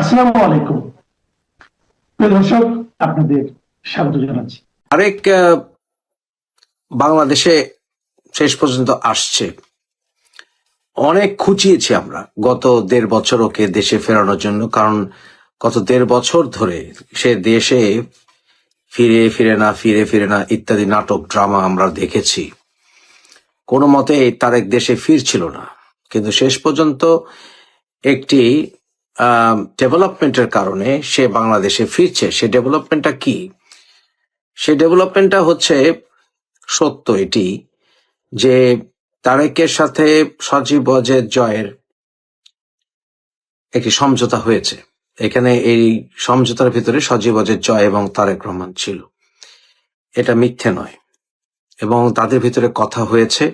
আসসালামু আলাইকুম। দর্শক, আপনাদের স্বাগত জানাচ্ছি। আরেক বাংলাদেশে শেষ পর্যন্ত আসছে। অনেক খুঁচিয়েছি আমরা গত দেড় বছর ওকে দেশে ফেরানোর জন্য, কারণ গত দেড় বছর ধরে সে দেশে ফিরে ফিরে না, ফিরে ফিরে না ইত্যাদি নাটক, ড্রামা আমরা দেখেছি। কোনো মতে তারেক দেশে ফিরছিল না। কিন্তু শেষ পর্যন্ত একটি ডেভেলপমেন্টের কারণে সে বাংলাদেশে ফিরছে, সে ডেভেলপমেন্টটা কি? সে ডেভেলপমেন্টটা হচ্ছে সত্য এটি যে তারেকের সাথে সজীব অজের জয়ের একটি সমঝোতা হয়েছে। এখানে এই সমঝোতার ভিতরে সজীব অজের জয় এবং তারেক রহমান ছিল। এটা মিথ্যে নয় এবং তাদের ভিতরে কথা হয়েছে,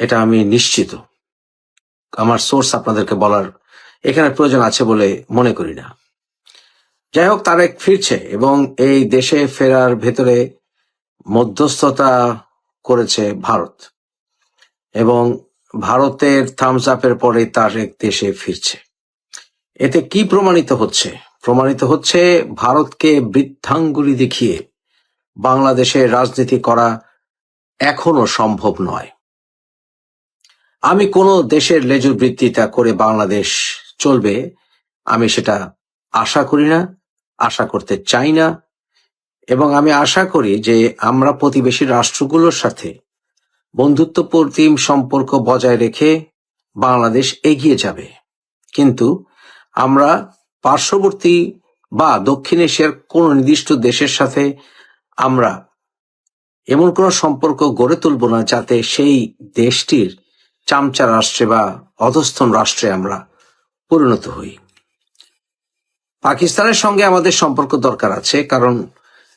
এটা আমি নিশ্চিত। আমার সোর্স আপনাদেরকে বলার এখানে প্রয়োজন আছে বলে মনে করি না। যাই হোক তারেক ফিরছে এবং এই দেশে ফেরার ভেতরে মধ্যস্থতা করেছে ভারত এবং ভারতের থামস আপের পরে তারেক দেশে ফিরছে। এতে কি প্রমাণিত হচ্ছে? প্রমাণিত হচ্ছে ভারতকে বৃদ্ধাঙ্গুলি দেখিয়ে বাংলাদেশে রাজনীতি করা এখনও সম্ভব নয়। আমি কোনো দেশের লেজুর বৃত্তিতা করে বাংলাদেশ চলবে, আমি সেটা আশা করি না, আশা করতে চাই না, এবং আমি আশা করি যে আমরা প্রতিবেশী রাষ্ট্রগুলোর সাথে বন্ধুত্বপূর্ণ সম্পর্ক বজায় রেখে বাংলাদেশ এগিয়ে যাবে। কিন্তু আমরা পার্শ্ববর্তী বা দক্ষিণ এশিয়ার কোন নির্দিষ্ট দেশের সাথে আমরা এমন কোন সম্পর্ক গড়ে তুলব না যাতে সেই দেশটির চামচা রাষ্ট্রে বা অধস্থন রাষ্ট্রে আমরা পরিণত হই। পাকিস্তানের সঙ্গে আমাদের সম্পর্ক দরকার আছে, কারণ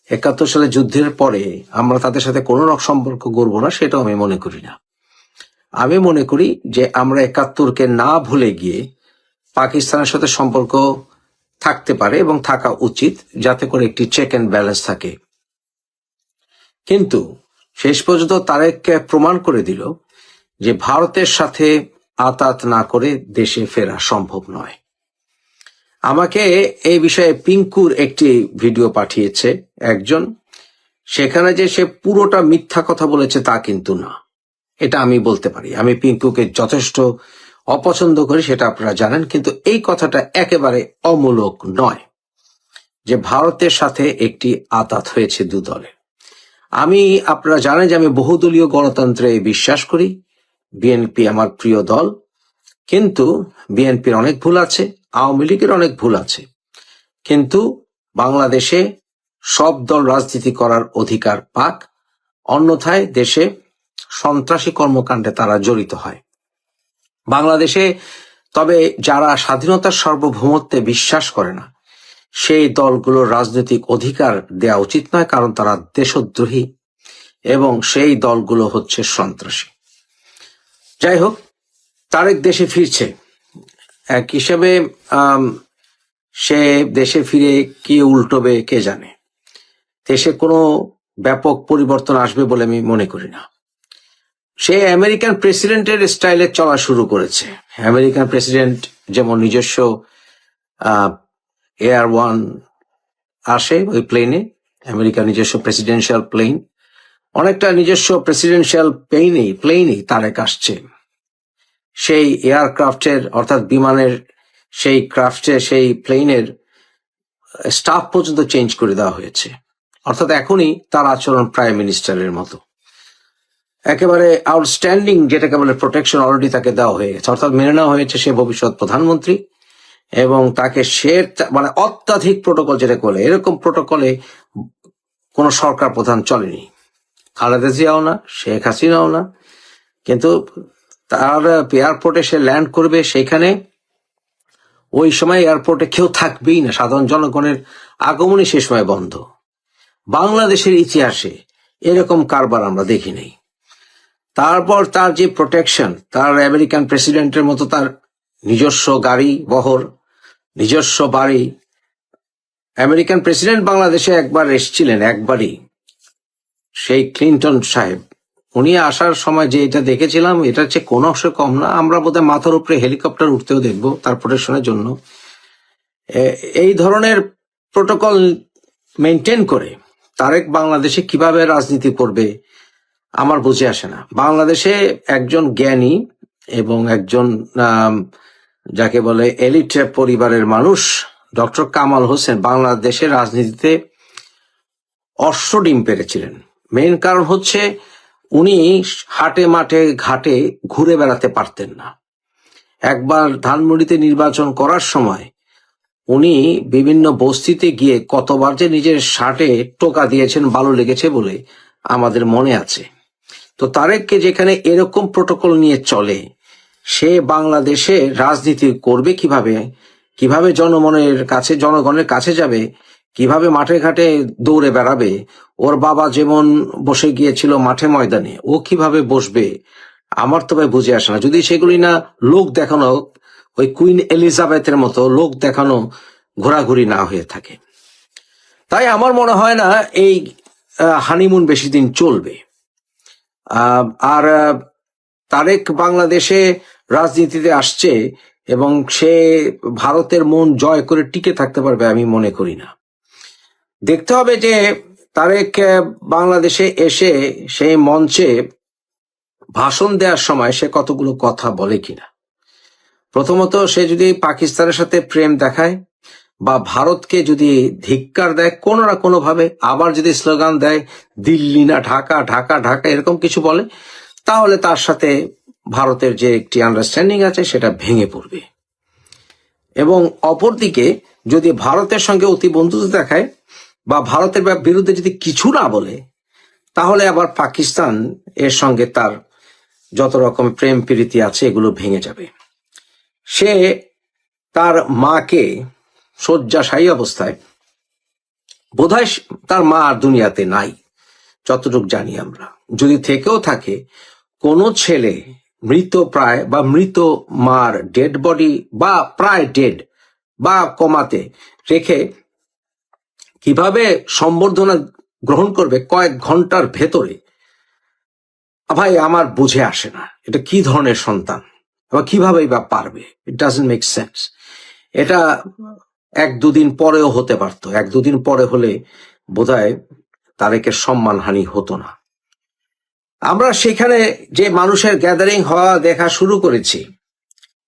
একাত্তর সালে যুদ্ধের পরে আমরা তাদের সাথে কোনো রকম সম্পর্ক গড়ব না, সেটাও আমি মনে করি না। আমি মনে করি যে আমরা একাত্তরকে না ভুলে গিয়ে পাকিস্তানের সাথে সম্পর্ক থাকতে পারে এবং থাকা উচিত, যাতে করে একটি চেক অ্যান্ড ব্যালেন্স থাকে। কিন্তু শেষ পর্যন্ত তারেক প্রমাণ করে দিল যে ভারতের সাথে আতাত না করে দেশে ফেরা সম্ভব নয়। আমাকে এই বিষয়ে পিঙ্কুর একটি ভিডিও পাঠিয়েছে একজন। সেখানে যে সে পুরোটা মিথ্যা কথা বলেছে তা কিন্তু না। এটা আমি বলতে পারি। আমি পিঙ্কুকে যথেষ্ট অপছন্দ করি, সেটা আপনারা জানেন, কিন্তু এই কথাটা একেবারে অমূলক নয় যে ভারতের সাথে একটি আতাত হয়েছে দু দলে আমি, আপনারা জানেন যে আমি বহুদলীয় গণতন্ত্রে বিশ্বাস করি। বিএনপি আমার প্রিয় দল। কিন্তু বিএনপির অনেক ভুল আছে, আওয়ামী লীগের অনেক ভুল আছে। কিন্তু বাংলাদেশে সব দল রাজনীতি করার অধিকার পাক, অন্যথায় দেশে সন্ত্রাসী কর্মকাণ্ডে তারা জড়িত হয়। বাংলাদেশে তবে যারা স্বাধীনতার সার্বভৌমত্বে বিশ্বাস করে না, সেই দলগুলোর রাজনৈতিক অধিকার দেওয়া উচিত নয়, কারণ তারা দেশদ্রোহী এবং সেই দলগুলো হচ্ছে সন্ত্রাসী। যাই হোক তারেক দেশে ফিরছে। এক হিসেবে সে দেশে ফিরে কি উল্টোবে কে জানে। দেশে কোনো ব্যাপক পরিবর্তন আসবে বলে আমি মনে করি না। সে আমেরিকান প্রেসিডেন্টের স্টাইলে চলা শুরু করেছে। আমেরিকান প্রেসিডেন্ট যেমন নিজস্ব এয়ার ওয়ান আসে ওই প্লেনে, আমেরিকার নিজস্ব প্রেসিডেন্সিয়াল প্লেন অনেকটা নিজস্ব প্রেসিডেন্সিয়াল প্লেনেই প্লেনেই তারেক আসছে। সেই এয়ারক্রাফটের অর্থাৎ বিমানের সেই ক্রাফটে সেই প্লেনের স্টাফ পর্যন্ত চেঞ্জ করে দেওয়া হয়েছে। অর্থাৎ এখনই তার আচরণ প্রাইম মিনিস্টারের মতো। একেবারে আউটস্ট্যান্ডিং যেটাকে বলে প্রোটেকশন অলরেডি তাকে দেওয়া হয়ে গেছে। অর্থাৎ মেনে নেওয়া হয়েছে সে ভবিষ্যৎ প্রধানমন্ত্রী এবং তাকে সে মানে অত্যাধিক প্রোটোকল যেটাকে বলে, এরকম প্রোটোকলে কোন সরকার প্রধান চলেনি। খালেদা জিয়াও না, শেখ হাসিনাও না। কিন্তু তার এয়ারপোর্টে সে ল্যান্ড করবে সেখানে, ওই সময় এয়ারপোর্টে কেউ থাকবেই না, সাধারণ জনগণের আগমনই সে সময় বন্ধ। বাংলাদেশের ইতিহাসে এরকম কারবার আমরা দেখি নাই। তারপর তার যে প্রোটেকশন তার আমেরিকান প্রেসিডেন্টের মতো তার নিজস্ব গাড়ি, বহর, নিজস্ব বাড়ি। আমেরিকান প্রেসিডেন্ট বাংলাদেশে একবার এসেছিলেন, একবারই। সেই ক্লিন্টন সাহেব। উনি আসার সময় যে এটা দেখেছিলাম এটা হচ্ছে কোনো অংশ কম না। আমরা বোধহয় মাথার উপরে হেলিকপ্টার উঠতেও দেখব তার প্রোটেকশনের জন্য এই ধরনের প্রোটোকল মেনটেন করে তারেক বাংলাদেশে কীভাবে রাজনীতি করবে, আমার বুঝে আসে না। বাংলাদেশে একজন জ্ঞানী এবং একজন যাকে বলে এলিট পরিবারের মানুষ, ডক্টর কামাল হোসেন বাংলাদেশের রাজনীতিতে অশ্ব ডিম পেরেছিলেন। মেন কারণ হচ্ছে উনি হাটে মাঠে ঘাটে ঘুরে বেড়াতে পারতেন না। একবার ধানমন্ডিতে নির্বাচন করার সময় উনি বিভিন্ন বস্তিতে গিয়ে কতবার যে নিজের শার্টে টোকা দিয়েছেন ভালো লেগেছে বলে আমাদের মনে আছে। তো তারেককে যেখানে এরকম প্রোটোকল নিয়ে চলে, সে বাংলাদেশে রাজনীতি করবে কীভাবে কীভাবে জনমনের কাছে, জনগণের কাছে যাবে কীভাবে মাঠে ঘাটে দৌড়ে বেড়াবে? ওর বাবা যেমন বসে গিয়েছিল মাঠে ময়দানে, ও কীভাবে বসবে? আমার তো ভাই বুঝে আসে না। যদি সেগুলি না লোক দেখানো, ওই কুইন এলিজাবেথের মতো লোক দেখানো ঘোরাঘুরি না হয়ে থাকে। তাই আমার মনে হয় না এই হানিমুন বেশি দিন চলবে। আর তারেক বাংলাদেশে রাজনীতিতে আসছে এবং সে ভারতের মন জয় করে টিকে থাকতে পারবে আমি মনে করি না। দেখতে হবে যে তারেক বাংলাদেশে এসে সেই মঞ্চে ভাষণ দেওয়ার সময় সে কতগুলো কথা বলে কিনা। প্রথমত সে যদি পাকিস্তানের সাথে প্রেম দেখায় বা ভারতকে যদি ধিক্কার দেয় কোনো না কোনো ভাবে আবার যদি স্লোগান দেয়, দিল্লি না, ঢাকা ঢাকা ঢাকা, এরকম কিছু বলে, তাহলে তার সাথে ভারতের যে একটি আন্ডারস্ট্যান্ডিং আছে, সেটা ভেঙে পড়বে। এবং অপরদিকে যদি ভারতের সঙ্গে অতি বন্ধুত্ব দেখায় বা ভারতের বিরুদ্ধে যদি কিছু না বলে, তাহলে আবার পাকিস্তান এর সঙ্গে তার যত রকম প্রেম প্রীতি আছে এগুলো ভেঙে যাবে। সে তার মাকে শয্যাশায়ী অবস্থায়, বোধহয় তার মা আর দুনিয়াতে নাই, যতটুকু জানি আমরা। যদি থেকেও থাকে, কোনো ছেলে মৃত প্রায় বা মৃত মার ডেড বডি বা প্রায় ডেড বা কমাতে রেখে কীভাবে সম্বর্ধনা গ্রহণ করবে কয়েক ঘণ্টার ভেতরে? ভাই, আমার বুঝে আসে না। এটা কি ধরনের সন্তান? বা কিভাবেই বা পারবে? ইট ডাজন্ট মেক সেন্স এটা এক দুদিন পরেও হতে পারতো। এক দুদিন পরে হলে বোধহয় তারেকের সম্মানহানি হতো না। আমরা সেখানে যে মানুষের গ্যাদারিং হওয়া দেখা শুরু করেছি,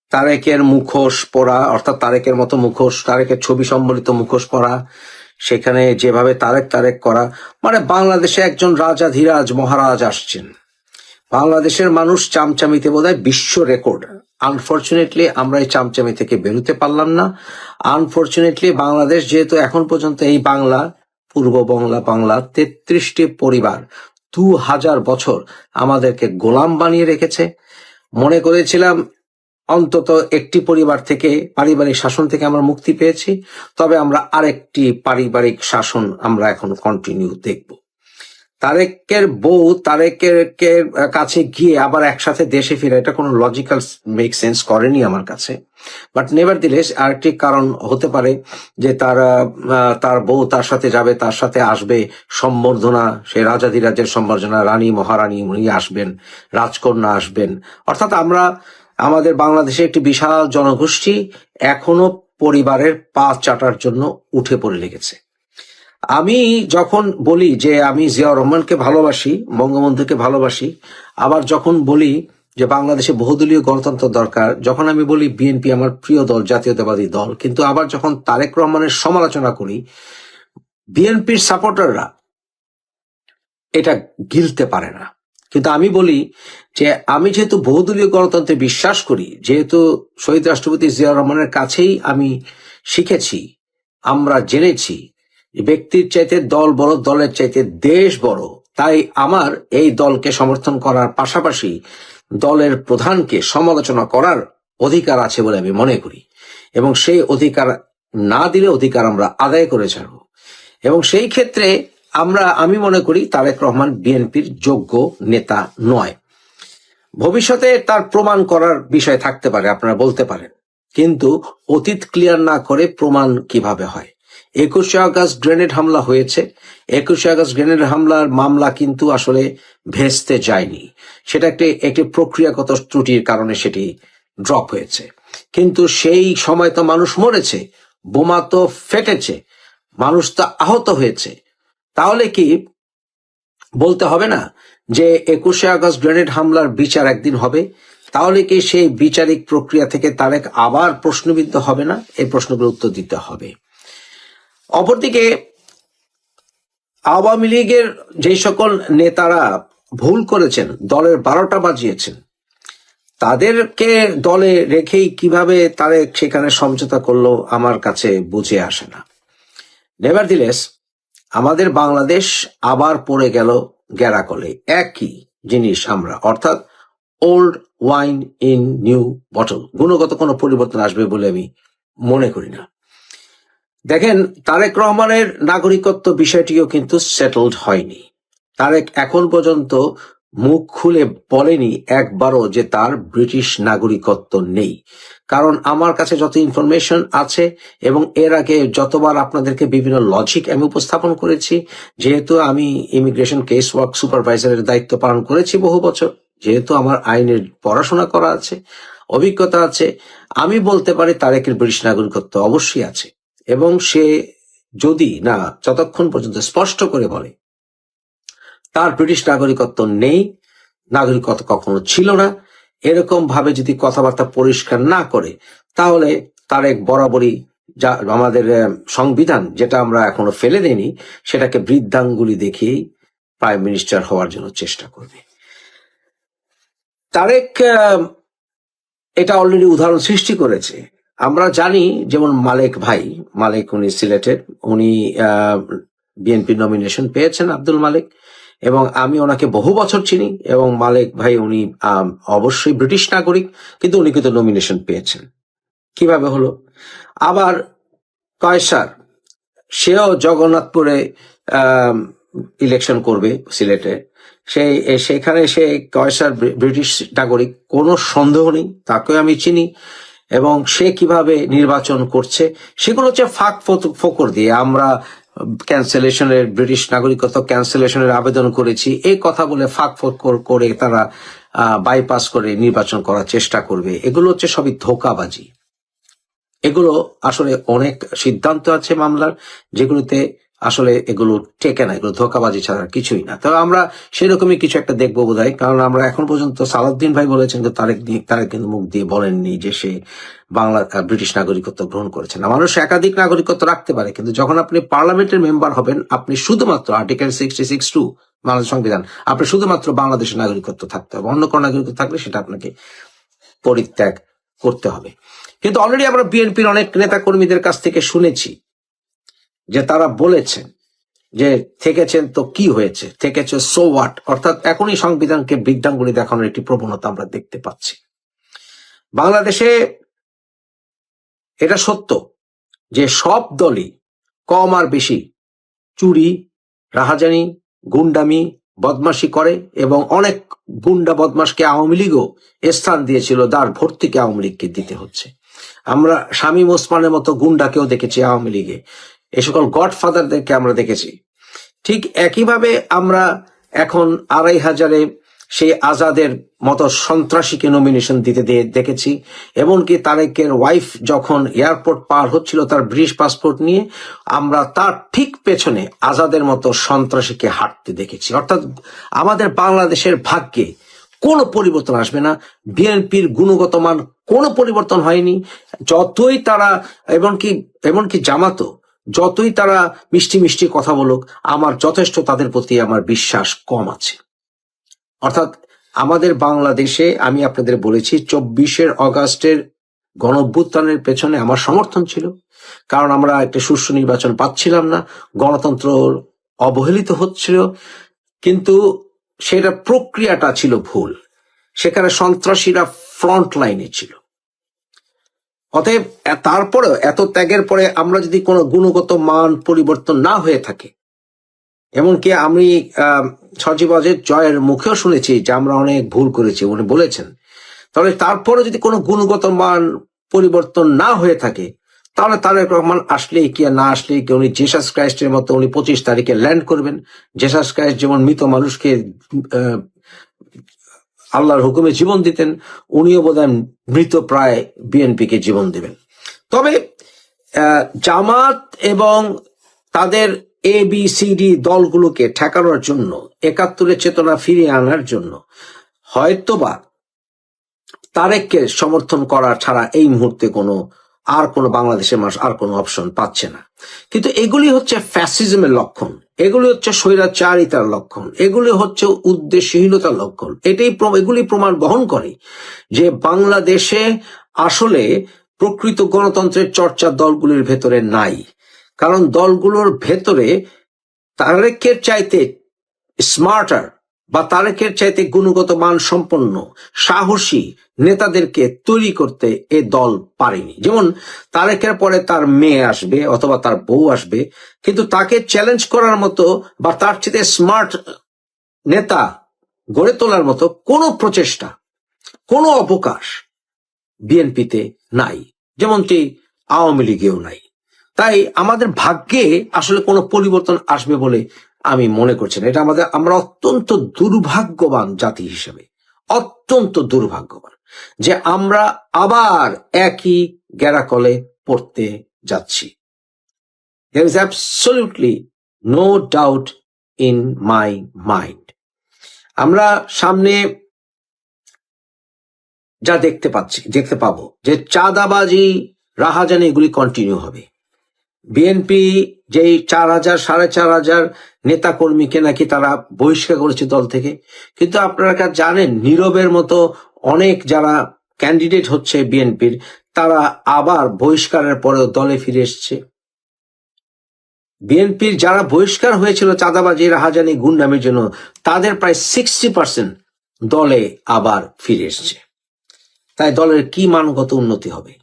তারেকের মুখোশ পরা, অর্থাৎ তারেকের মতো মুখোশ, তারেকের ছবি সম্বলিত মুখোশ পরা সেখানে যেভাবে তারেক তারেক করা মানে বাংলাদেশে একজন রাজা ধীরাজ মহারাজ আসছেন। বাংলাদেশের মানুষ চামচামিতে বোধহয় বিশ্ব রেকর্ড। আনফর্চুনেটলি আমরা এই চামচামি থেকে বেরোতে পারলাম না। আনফর্চুনেটলি বাংলাদেশ যেহেতু এখন পর্যন্ত এই বাংলা, পূর্ব বাংলা বাংলা তেত্রিশটি পরিবার দু হাজার বছর আমাদেরকে গোলাম বানিয়ে রেখেছে। মনে করেছিলাম অন্তত একটি পরিবার থেকে, পারিবারিক শাসন থেকে আমরা মুক্তি পেয়েছি। তবে আমরা আরেকটি পারিবারিক শাসন আমরা এখন কন্টিনিউ দেখব। তারেকের বউ তারেকের কাছে গিয়ে আবার একসাথে দেশে ফিরে, এটা কোনো লজিক্যাল মেক সেন্স করেনি আমার কাছে। বাট নেভার দিলেস আরেকটি কারণ হতে পারে যে তার তার বউ তার সাথে যাবে, তার সাথে আসবে সম্বর্ধনা। সে রাজাধিরাজের সম্বর্ধনা, রানী, মহারানী উনি আসবেন, রাজকন্যা আসবেন। অর্থাৎ আমরা আমাদের বাংলাদেশে একটি বিশাল জনগোষ্ঠী এখনও পরিবারের পা চাটার জন্য উঠে পড়ে লেগেছে। আমি যখন বলি যে আমি জিয়াউর রহমানকে ভালোবাসি, বঙ্গবন্ধুকে ভালোবাসি, আবার যখন বলি যে বাংলাদেশে বহুদলীয় গণতন্ত্র দরকার, যখন আমি বলি বিএনপি আমার প্রিয় দল, জাতীয়তাবাদী দল, কিন্তু আবার যখন তারেক রহমানের সমালোচনা করি, বিএনপির সাপোর্টাররা এটা গিলতে পারে না। কিন্তু আমি বলি যে আমি যেহেতু বহুদলীয় গণতন্ত্রে বিশ্বাস করি, যেহেতু শহীদ রাষ্ট্রপতি জিয়াউর রহমানের কাছেই আমি শিখেছি, আমরা জেনেছি ব্যক্তির চাইতে দল বড়, দলের চাইতে দেশ বড়, তাই আমার এই দলকে সমর্থন করার পাশাপাশি দলের প্রধানকে সমালোচনা করার অধিকার আছে বলে আমি মনে করি। এবং সেই অধিকার না দিলে অধিকার আমরা আদায় করে ছাড়ব। এবং সেই ক্ষেত্রে আমরা, আমি মনে করি তারেক রহমান বিএনপির যোগ্য নেতা নয়। ভবিষ্যতে তার প্রমাণ করার বিষয় থাকতে পারে, আপনারা বলতে পারেন। কিন্তু অতীত ক্লিয়ার না করে প্রমাণ কীভাবে হয়? একুশে আগস্ট গ্রেনেড হামলা হয়েছে। একুশে আগস্ট গ্রেনেড হামলার মামলা কিন্তু আসলে ভেস্তে যায়নি। সেটা একটি একটি প্রক্রিয়াগত ত্রুটির কারণে সেটি ড্রপ হয়েছে। কিন্তু সেই সময় তো মানুষ মরেছে, বোমা তো ফেটেছে, মানুষ তো আহত হয়েছে। তাহলে কি বলতে হবে না যে একুশে আগস্ট গ্রেনেড হামলার বিচার একদিন হবে? তাহলে কি সেই বিচারিক প্রক্রিয়া থেকে তারেক আবার প্রশ্নবিদ্ধ হবে না? এই প্রশ্নগুলোর উত্তর দিতে হবে। অপরদিকে আওয়ামী লীগের যে সকল নেতারা ভুল করেছেন, দলের বারোটা বাজিয়েছেন, তাদেরকে দলে রেখেই কীভাবে তারেক সেখানে সমঝোতা করল আমার কাছে বুঝে আসে না। নেভার আমাদের বাংলাদেশ আবার পড়ে গেল গ্যারাকলে একই জিনিস আমরা, অর্থাৎ old wine in new bottle গুণগত কোনো পরিবর্তন আসবে বলে আমি মনে করি না। দেখেন, তারেক রহমানের নাগরিকত্ব বিষয়টিও কিন্তু সেটেলড হয়নি। তারেক এখন পর্যন্ত মুখ খুলে বলেনি একবারও যে তার ব্রিটিশ নাগরিকত্ব নেই। কারণ আমার কাছে যত ইনফরমেশন আছে এবং এর আগে যতবার আপনাদেরকে বিভিন্ন লজিক আমি উপস্থাপন করেছি, যেহেতু আমি ইমিগ্রেশন কেস ওয়ার্ক সুপারভাইজারের দায়িত্ব পালন করেছি বহু বছর, যেহেতু আমার আইনের পড়াশোনা করা আছে, অভিজ্ঞতা আছে, আমি বলতে পারি তারেকের ব্রিটিশ নাগরিকত্ব অবশ্যই আছে। এবং সে যদি না যতক্ষণ পর্যন্ত স্পষ্ট করে বলে, তার ব্রিটিশ নাগরিকত্ব নেই, নাগরিকত্ব কখনো ছিল না এরকম ভাবে যদি কথাবার্তা পরিষ্কার না করে, তাহলে তার এক বরাবরই যা আমাদের সংবিধান যেটা আমরা এখনও ফেলে দেইনি, সেটাকে বৃদ্ধাঙ্গুলি দেখিয়েই প্রাইম মিনিস্টার হওয়ার জন্য চেষ্টা করবে। তারেক এটা অলরেডি উদাহরণ সৃষ্টি করেছে। আমরা জানি যেমন মালেক ভাই, মালেক উনি সিলেটের, উনি বিএনপি নমিনেশন পেয়েছেন আব্দুল মালিক। এবং আমি ওনাকে বহু বছর চিনি এবং মালেক ভাই উনি অবশ্যই ব্রিটিশ নাগরিক, কিন্তু উনি কিন্তু নমিনেশন পেয়েছেন। কীভাবে হলো? আবার কয়সার সেও জগন্নাথপুরে ইলেকশন করবে সিলেটে। সেই, সেখানে সে কয়সার ব্রিটিশ নাগরিক, কোনো সন্দেহ নেই, তাকেও আমি চিনি। এবং সে কীভাবে নির্বাচন করছে, সেগুলো হচ্ছে ফাঁক ফোকর দিয়ে। আমরা ক্যান্সেলেশনের ব্রিটিশ নাগরিকত্ব ক্যান্সেলেশনের আবেদন করেছি। এই কথা বলে ফাঁক ফোকর করে তারা বাইপাস করে নির্বাচন করার চেষ্টা করবে। এগুলো হচ্ছে সবই ধোকাবাজি। এগুলো আসলে অনেক সিদ্ধান্ত আছে মামলার, যেগুলোতে আসলে এগুলো টেকে না, এগুলো ধোকাবাজি ছাড়া কিছুই না। তবে আমরা সেরকমই কিছু একটা দেখব বোধ কারণ আমরা এখন পর্যন্ত সালাউদ্দিন ভাই বলেছেন যে তারেক তারেক কিন্তু মুখ দিয়ে বলেননি যে সে বাংলা ব্রিটিশ নাগরিকত্ব গ্রহণ করেছে না। মানুষ একাধিক নাগরিকত্ব রাখতে পারে, কিন্তু যখন আপনি পার্লামেন্টের মেম্বার হবেন, আপনি শুধুমাত্র article sixty six two Bangladesh সংবিধান, আপনি শুধুমাত্র বাংলাদেশের নাগরিকত্ব থাকতে হবে। অন্য কোনো নাগরিকত্ব থাকলে সেটা আপনাকে পরিত্যাগ করতে হবে। কিন্তু অলরেডি আমরা বিএনপির অনেক নেতা কর্মীদের কাছ থেকে শুনেছি যে তারা বলেছেন যে থেকেছেন তো কি হয়েছে? থেকেছে সো ওয়াট অর্থাৎ এখনই সংবিধানকে বিজ্ঞানগুলি দেখানোর একটি প্রবণতা আমরা দেখতে পাচ্ছি। বাংলাদেশে এটা সত্য যে সব দলই কম আর বেশি চুরি, রাহাজানি, গুন্ডামি, বদমাশি করে এবং অনেক গুন্ডা বদমাশকে আওয়ামী লীগও স্থান দিয়েছিল দ্বার ভর্তিকে আওয়ামী লীগকে দিতে হচ্ছে। আমরা শামীম ওসমানের মতো গুন্ডাকেও দেখেছি আওয়ামী লীগে। এ সকল গডফাদারদেরকে আমরা দেখেছি। ঠিক একইভাবে আমরা এখন আড়াই হাজারে সেই আজাদের মতো সন্ত্রাসীকে নমিনেশন দিতে দিয়ে দেখেছি, এমনকি তারেকের ওয়াইফ যখন এয়ারপোর্ট পার হচ্ছিল তার ব্রিটিশ পাসপোর্ট নিয়ে, আমরা তার ঠিক পেছনে আজাদের মতো সন্ত্রাসীকে হাঁটতে দেখেছি। অর্থাৎ আমাদের বাংলাদেশের ভাগ্যে কোনো পরিবর্তন আসবে না, বিএনপির গুণগত মান কোনো পরিবর্তন হয়নি, যতই তারা, এমনকি এমনকি জামাতো যতই তারা মিষ্টি মিষ্টি কথা বলুক, আমার যথেষ্ট তাদের প্রতি আমার বিশ্বাস কম আছে। অর্থাৎ আমাদের বাংলাদেশে, আমি আপনাদের বলেছি, চব্বিশের অগাস্টের গণভ্যুত্থানের পেছনে আমার সমর্থন ছিল। কারণ আমরা একটা সুষ্ঠু নির্বাচন পাচ্ছিলাম না, গণতন্ত্র অবহেলিত হচ্ছিল, কিন্তু সেটা প্রক্রিয়াটা ছিল ভুল। সেখানে সন্ত্রাসীরা ফ্রন্ট লাইনে ছিল। অতএব তারপরেও এত ত্যাগের পরে আমরা যদি কোনো গুণগত মান পরিবর্তন না হয়ে থাকে এমনকি আমি আহ, সজীব অজের জয়ের মুখেও শুনেছি যে আমরা অনেক ভুল করেছি উনি বলেছেন। তবে তারপরে যদি কোনো গুণগত মান পরিবর্তন না হয়ে থাকে তাহলে তারেক রহমান আসলেই কি না আসলেই কি উনি জেসাস ক্রাইস্টের মতো উনি পঁচিশ তারিখে ল্যান্ড করবেন। জেসাস ক্রাইস্ট যেমন মৃত মানুষকে আল্লাহর হুকুমে জীবন দিতেন, উনিও বোধহয় মৃত প্রায় বিএনপিকে জীবন দেবেন। তবে জামাত এবং তাদের এ বি সি ডি দলগুলোকে ঠেকানোর জন্য, একাত্তরের চেতনা ফিরিয়ে আনার জন্য, হয়তোবা তারেককে সমর্থন করা ছাড়া এই মুহূর্তে কোনো আর কোনো বাংলাদেশের মানুষ আর কোনো অপশন পাচ্ছে না। কিন্তু এগুলি হচ্ছে ফ্যাসিজমের লক্ষণ। এগুলি হচ্ছে স্বৈরাচারিতার লক্ষণ। এগুলি হচ্ছে উদ্দেশ্যহীনতার লক্ষণ। এটাই এগুলি প্রমাণ বহন করে যে বাংলাদেশে আসলে প্রকৃত গণতন্ত্রের চর্চা দলগুলির ভেতরে নাই। কারণ দলগুলোর ভেতরে তারেকের চাইতে স্মার্টার বা তারেকের চাইতে গুণগত মান সম্পন্ন, সাহসী নেতাদেরকে তৈরি করতে এ দল পারেনি। যেমন তারেকের পরে তার মেয়ে আসবে অথবা তার বউ আসবে, কিন্তু তাকে চ্যালেঞ্জ করার মতো বা তার চেয়ে স্মার্ট নেতা গড়ে তোলার মতো কোনো প্রচেষ্টা, কোনো অবকাশ বিএনপিতে নাই। যেমনটি আওয়ামী লীগেও নাই। তাই আমাদের ভাগ্যে আসলে কোনো পরিবর্তন আসবে বলে আমি মনে করছি না। এটা আমাদের, আমরা অত্যন্ত দুর্ভাগ্যবান জাতি হিসেবে, অত্যন্ত দুর্ভাগ্যবান যে আমরা আবার একই গ্যারাকলে পড়তে যাচ্ছি। There is absolutely no doubt in আমরা সামনে যা দেখতে পাচ্ছি, দেখতে পাবো যে চাঁদাবাজি রাহাজানি এগুলি কন্টিনিউ হবে। বিএনপি যেই চার হাজার, সাড়ে চার হাজার নেতা কর্মীকে নাকি তারা বহিষ্কার করেছে দল থেকে। কিন্তু আপনারা জানেন, নীরবের মতো অনেক যারা ক্যান্ডিডেট হচ্ছে বিএনপির তারা আবার বহিষ্কারের পরেও দলে ফিরে এসছে। বিএনপির যারা বহিষ্কার হয়েছিল চাঁদাবাজি, রাহাজানি, গুন্ডামের জন্য, তাদের প্রায় সিক্সটি পার্সেন্ট দলে আবার ফিরে এসছে। তাই দলের কি মানগত উন্নতি হবে?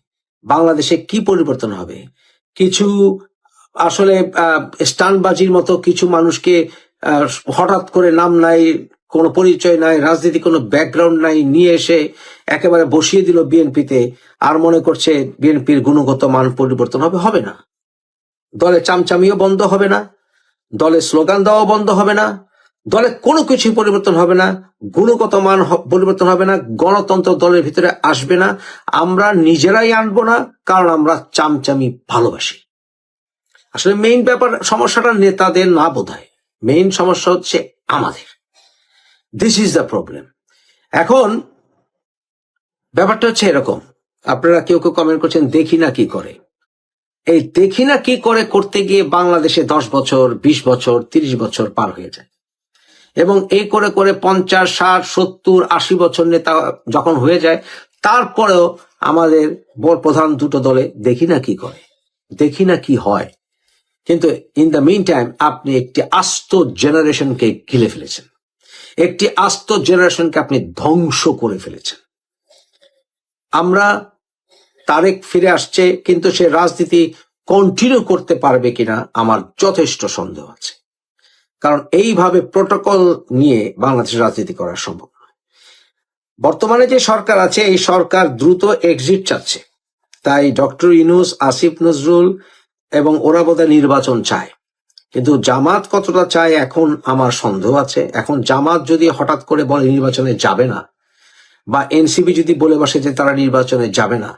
বাংলাদেশে কি পরিবর্তন হবে? কিছু, আসলে স্টানবাজির মতো কিছু মানুষকে হঠাৎ করে নাম নাই, কোনো পরিচয় নাই, রাজনীতি কোনো ব্যাকগ্রাউন্ড নাই, নিয়ে এসে একেবারে বসিয়ে দিল বিএনপিতে, আর মনে করছে বিএনপির গুণগত মান পরিবর্তন হবে হবে না। দলে চামচামিও বন্ধ হবে না, দলে স্লোগান দেওয়া বন্ধ হবে না দলে কোনো কিছু পরিবর্তন হবে না, গুণগত মান পরিবর্তন হবে না, গণতন্ত্র দলের ভিতরে আসবে না, আমরা নিজেরাই আনব না, কারণ আমরা চামচামি ভালোবাসি। আসলে মেইন ব্যাপার, সমস্যাটা নেতাদের না বোধহয় মেইন সমস্যা হচ্ছে আমাদের। দিস ইজ দ্য প্রবলেম এখন ব্যাপারটা হচ্ছে এরকম। আপনারা কেউ কেউ কমেন্ট করছেন, দেখি না কি করে? এই দেখি না কি করে করতে গিয়ে বাংলাদেশে দশ বছর, বিশ বছর, তিরিশ বছর পার হয়ে যায়। এবং এই করে করে পঞ্চাশ, ষাট, সত্তর, আশি বছর নেতা যখন হয়ে যায়, তারপরেও আমাদের বড় প্রধান দুটো দলে দেখি না কি করে, দেখি না কি হয়। কিন্তু ইন দ্য মিন টাইম আপনি একটি আস্ত জেনারেশনকে গিলে ফেলেছেন। একটি আস্ত জেনারেশনকে আপনি ধ্বংস করে ফেলেছেন। আমরা তারেক ফিরে আসছে, কিন্তু সে রাজনীতি কন্টিনিউ করতে পারবে কিনা আমার যথেষ্ট সন্দেহ আছে। কারণ এইভাবে প্রোটোকল নিয়ে বাংলাদেশের রাজনীতি করা সম্ভব নয়। বর্তমানে যে সরকার আছে, এই সরকার দ্রুত এক্সিট চাচ্ছে। তাই ডক্টর ইনুস আসিফ নজরুল এবং ওরা বোধহয় নির্বাচন চায়। কিন্তু জামাত কতটা চায় এখন আমার সন্দেহ আছে। এখন জামাত যদি হঠাৎ করে বলে নির্বাচনে যাবে না, বা এনসিবি যদি বলে বসে যে তারা নির্বাচনে যাবে না,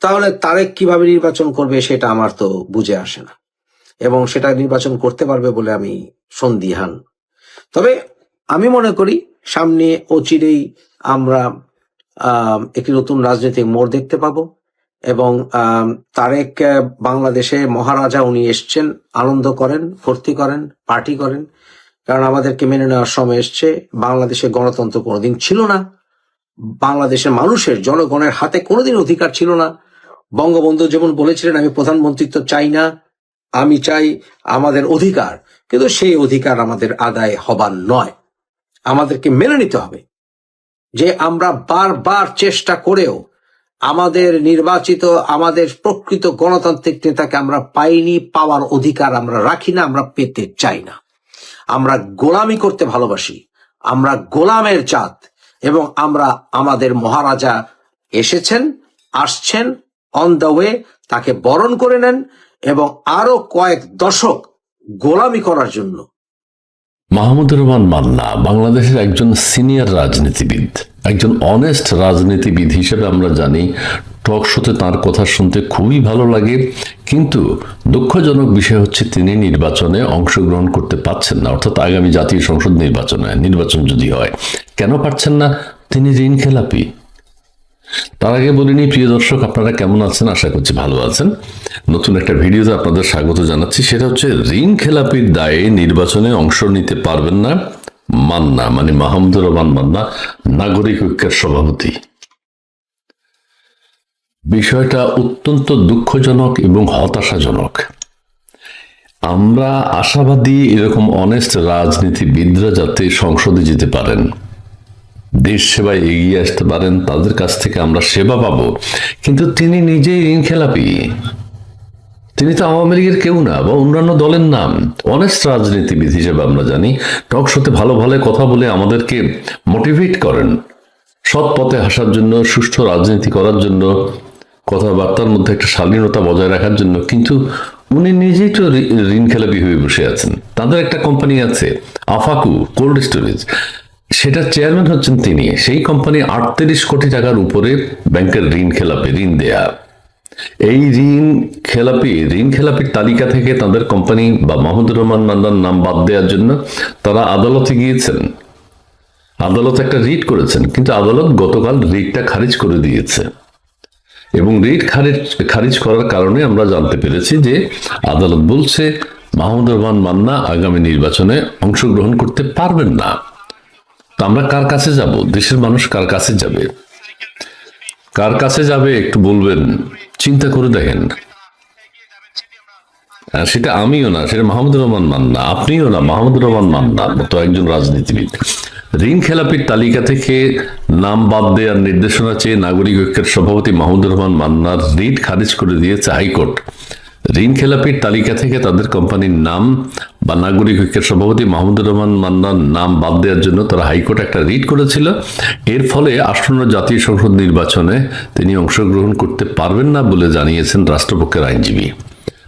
তাহলে তারেক কীভাবে নির্বাচন করবে সেটা আমার তো বুঝে আসে না। এবং সেটা নির্বাচন করতে পারবে বলে আমি সন্দিহান। তবে আমি মনে করি, সামনে অচিরেই আমরা একটি নতুন রাজনৈতিক মোড় দেখতে পাবো এবং তারেক বাংলাদেশে মহারাজা উনি এসছেন, আনন্দ করেন, ফুর্তি করেন, পার্টি করেন। কারণ আমাদেরকে মেনে নেওয়ার সময় এসছে বাংলাদেশে গণতন্ত্র কোনোদিন ছিল না। বাংলাদেশের মানুষের, জনগণের হাতে কোনোদিন অধিকার ছিল না। বঙ্গবন্ধু যেমন বলেছিলেন, আমি প্রধানমন্ত্রিত্ব চাই না। আমি চাই আমাদের অধিকার, কিন্তু সেই অধিকার আমাদের আদায় হবার নয়। আমাদেরকে মেনে নিতে হবে যে আমরা বারবার চেষ্টা করেও আমাদের নির্বাচিত, আমাদের প্রকৃত গণতান্ত্রিক নেতাকে আমরা পাইনি, পাওয়ার অধিকার আমরা রাখি না, আমরা পেতে চাই না। আমরা গোলামি করতে ভালোবাসি, আমরা গোলামের জাত, এবং আমরা আমাদের মহারাজা এসেছেন, আসছেন অন দ্য ওয়ে তাকে বরণ করে নেন এবং আরও কয়েক দশক গোলামি করার জন্য। মাহমুদুর রহমান মান্না বাংলাদেশের একজন সিনিয়র রাজনীতিবিদ, একজন অনেস্ট রাজনীতিবিদ হিসেবে আমরা জানি, টক শোতে তাঁর কথা শুনতে খুবই ভালো লাগে, কিন্তু দুঃখজনক বিষয় হচ্ছে তিনি নির্বাচনে অংশগ্রহণ করতে পারছেন না, অর্থাৎ আগামী জাতীয় সংসদ নির্বাচনে, নির্বাচন যদি হয়। কেন পারছেন না? তিনি ঋণ খেলাপি তার আগে বলিনি প্রিয় দর্শক, আপনারা কেমন আছেন? আশা করছি ভালো আছেন। নতুন একটা ভিডিওতে আপনাদের স্বাগত জানাচ্ছি। সেটা হচ্ছে, ঋণ খেলাপির দায়ে নির্বাচনে অংশ নিতে পারবেন না, মান্না মানে মাহমুদুর রহমান মান্না, নাগরিক ঐক্যের সভাপতি। বিষয়টা অত্যন্ত দুঃখজনক এবং হতাশাজনক। আমরা আশাবাদী এরকম অনেস্ট রাজনীতিবিদরা যাতে সংসদে যেতে পারেন। দেশ সেবায় এগিয়ে আসতে পারেন, তাদের কাছ থেকে আমরা সেবা পাবো। কিন্তু তিনি নিজেই ঋণ খেলাপি তিনি তো আওয়ামী লীগের কেউ না, বা অন্যান্য দলের নাম। অনেস্ট রাজনীতিবিদ হিসেবে আমরা জানি, টক শোতে ভালো ভালো কথা বলে আমাদেরকে মোটিভেট করেন। সৎ পথে হাসার জন্য, সুষ্ঠু রাজনীতি করার জন্য, কথাবার্তার মধ্যে একটা শালীনতা বজায় রাখার জন্য। কিন্তু উনি নিজেই তো ঋণ খেলাপি হয়ে বসে আছেন। তাদের একটা কোম্পানি আছে, আফাকু কোল্ড স্টোরেজ সেটা চেয়ারম্যান হচ্ছেন তিনি। সেই কোম্পানি আটত্রিশ কোটি টাকার উপরে ব্যাংকের ঋণ খেলাপি, ঋণ দেয়া। এই ঋণ খেলাপি, ঋণ খেলাপির তালিকা থেকে তাদের কোম্পানি বা মাহমুদুর রহমান মান্নার নাম বাদ দেওয়ার জন্য তারা আদালতে গিয়েছেন। আদালত একটা রিট করেছেন, কিন্তু আদালত গতকাল রিটটা খারিজ করে দিয়েছে। এবং রিট খারিজ খারিজ করার কারণে আমরা জানতে পেরেছি যে আদালত বলছে মাহমুদুর রহমান মান্না আগামী নির্বাচনে অংশগ্রহণ করতে পারবেন না। তো আমরা কার কাছে যাব? দেশের মানুষ কার কাছে যাবে? কার কাছে যাবে একটু বলবেন? চিন্তা করে দেখেন। সেটা আমিও না, সেটা মাহমুদুর রহমান মান্না, আপনিও না মাহমুদুর রহমান মান্না মতো একজন রাজনীতিবিদ। ঋণ খেলাপির তালিকা থেকে নাম বাদ দেওয়ার নির্দেশনা চেয়ে নাগরিক ঐক্যের সভাপতি মাহমুদুর রহমান মান্নার রিট খারিজ করে দিয়েছে হাইকোর্ট। ঋণ খেলাপির তালিকা থেকে তাদের কোম্পানির নাম বা নাগরিক ঐক্যের সভাপতি মাহমুদুর রহমান মান্নার নাম বাদ দেওয়ার জন্য তারা হাইকোর্ট একটা রিট করেছিল। এর ফলে আসন্ন জাতীয় সংসদ নির্বাচনে তিনি অংশগ্রহণ করতে পারবেন না বলে জানিয়েছেন রাষ্ট্রপক্ষের আইনজীবী।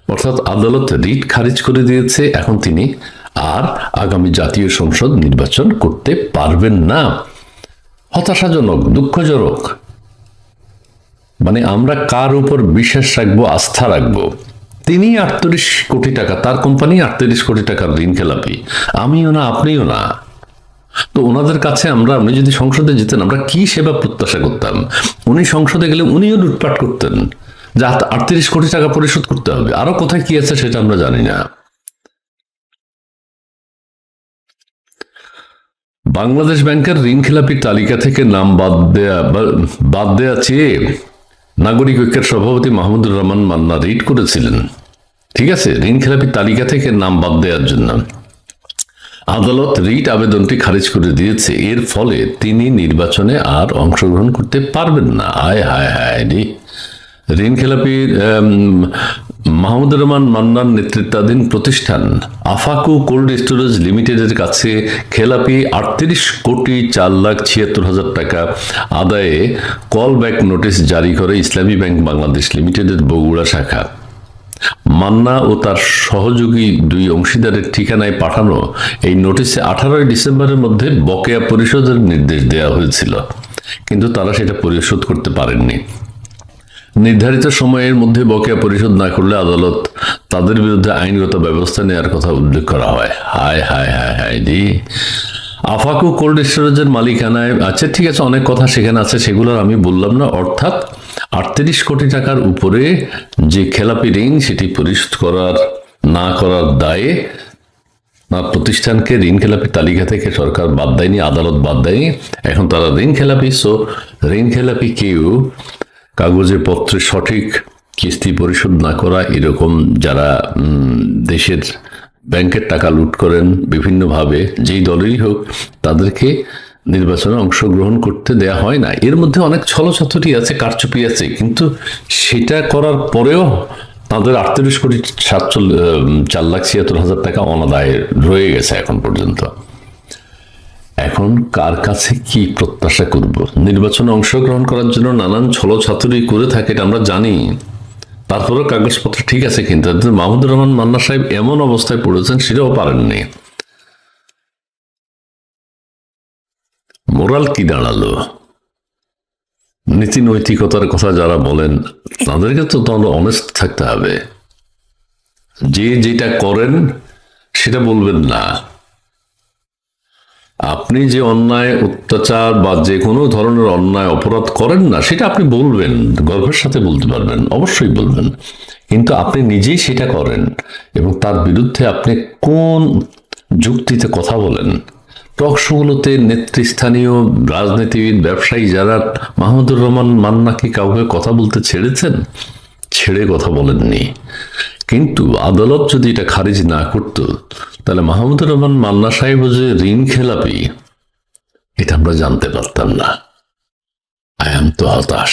অর্থাৎ আদালত রিট খারিজ করে দিয়েছে, এখন তিনি আর আগামী জাতীয় সংসদ নির্বাচন করতে পারবেন না। হতাশাজনক, দুঃখজনক। মানে আমরা কার উপর বিশ্বাস রাখব, আস্থা রাখব? তিনি আটত্রিশ কোটি টাকা, তার কোম্পানি আটত্রিশ কোটি টাকার ঋণ খেলাপি। আমিও না, আপনিও না। তো ওনাদের কাছে আমরা, উনি যদি সংসদে যেতেন, আমরা কি সেবা প্রত্যাশা করতাম? উনি সংসদে গেলে উনিও লুটপাট করতেন। যে আটত্রিশ কোটি টাকা পরিশোধ করতে হবে। আরও কোথায় কি আছে সেটা আমরা জানি না। বাংলাদেশ ব্যাংকের ঋণ খেলাপির তালিকা থেকে নাম বাদ দেয়া বাদ দেয়া চেয়ে নাগরিক ঐক্যের সভাপতি মাহমুদুর রহমান মান্না রিট করেছিলেন। ঠিক আছে, ঋণ খেলাপি তালিকা থেকে নাম বাদ দেওয়ার জন্য। আদালত রিট আবেদনটি খারিজ করে দিয়েছে। এর ফলে তিনি নির্বাচনে আর অংশগ্রহণ করতে পারবেন না। আয়, হায় হায়, রে। ঋণ খেলাপির মাহমুদুর রহমান মান্নার নেতৃত্বাধীন প্রতিষ্ঠান আফাকু কোল্ড স্টোরেজ লিমিটেডের কাছে খেলাপি আটত্রিশ কোটি চার লাখ ছিয়াত্তর হাজার টাকা আদায়ে কল ব্যাক নোটিশ জারি করে ইসলামী ব্যাংক বাংলাদেশ লিমিটেডের বগুড়া শাখা। মান্না ও তার সহযোগী দুই অংশীদারের ঠিকানায় পাঠানো এই নোটিশে আঠারোই ডিসেম্বরের মধ্যে বকেয়া পরিশোধের নির্দেশ দেওয়া হয়েছিল। কিন্তু তারা সেটা পরিশোধ করতে পারেননি। নির্ধারিত সময়ের মধ্যে বকেয়া পরিশোধ না করলে আদালত তাদের বিরুদ্ধে আইনগত ব্যবস্থা নেওয়ার কথা উল্লেখ করা হয়। হায় হায় হায় হায় রে। আফাকু কোল্ড স্টোরেজের মালিকানায় আচ্ছা ঠিক আছে, অনেক কথা সেখানে আছে, সেগুলো আমি বললাম না। অর্থাৎ আটত্রিশ কোটি টাকার উপরে যে খেলাপি ঋণ, সেটি পরিশোধ করার না করার দায়ে না প্রতিষ্ঠানকে ঋণ খেলাপি তালিকা থেকে সরকার বাদ দেয়নি, আদালত বাদ দেয়নি। এখন তারা ঋণ খেলাপি সো ঋণ খেলাপি কেউ কাগজে পত্রে সঠিক কিস্তি পরিশোধ না করা, এরকম যারা দেশের ব্যাংকের টাকা লুট করেন বিভিন্নভাবে, যেই দলেরই হোক, তাদেরকে নির্বাচনে অংশগ্রহণ করতে দেয়া হয় না। এর মধ্যে অনেক ছলছাতুরি আছে, কারচুপি আছে, কিন্তু সেটা করার পরেও তাদের আটত্রিশ কোটি সাতচল্লিশ চার লাখ ছিয়াত্তর হাজার টাকা অনাদায় রয়ে গেছে এখন পর্যন্ত। এখন কার কাছে কি প্রত্যাশা করব? নির্বাচনে অংশগ্রহণ করার জন্য নানান ছলছাতুরি করে থাকে, এটা আমরা জানি। তারপরেও কাগজপত্র ঠিক আছে কিন্তু মাহমুদুর রহমান মান্না সাহেব এমন অবস্থায় পড়েছেন, সেটাও পারেননি। মোরাল কি দাঁড়াল? নীতি নৈতিকতার কথা যারা বলেন, তাদেরকে তো তাহলে অনেস্ট থাকতে হবে। যে যেটা করেন, সেটা বলবেন না। আপনি যে অন্যায়, অত্যাচার বা যে কোনো ধরনের অন্যায়, অপরাধ করেন না, সেটা আপনি বলবেন, গর্বের সাথে বলতে পারবেন, অবশ্যই বলবেন। কিন্তু আপনি নিজেই সেটা করেন এবং তার বিরুদ্ধে আপনি কোন যুক্তিতে কথা বলেন? টক শোগুলোতে নেতৃস্থানীয় রাজনীতিবিদ, ব্যবসায়ী যারা মাহমুদুর রহমান মান্না কি কাউকে কথা বলতে ছেড়েছেন? ছেড়ে কথা বলেননি। কিন্তু আদালত যদি এটা খারিজ না করত, তাহলে মাহমুদুর রহমান মান্না সাহেব যে ঋণ খেলাপি, এটা আমরা জানতে পারতাম না। আই এম তো হতাশ।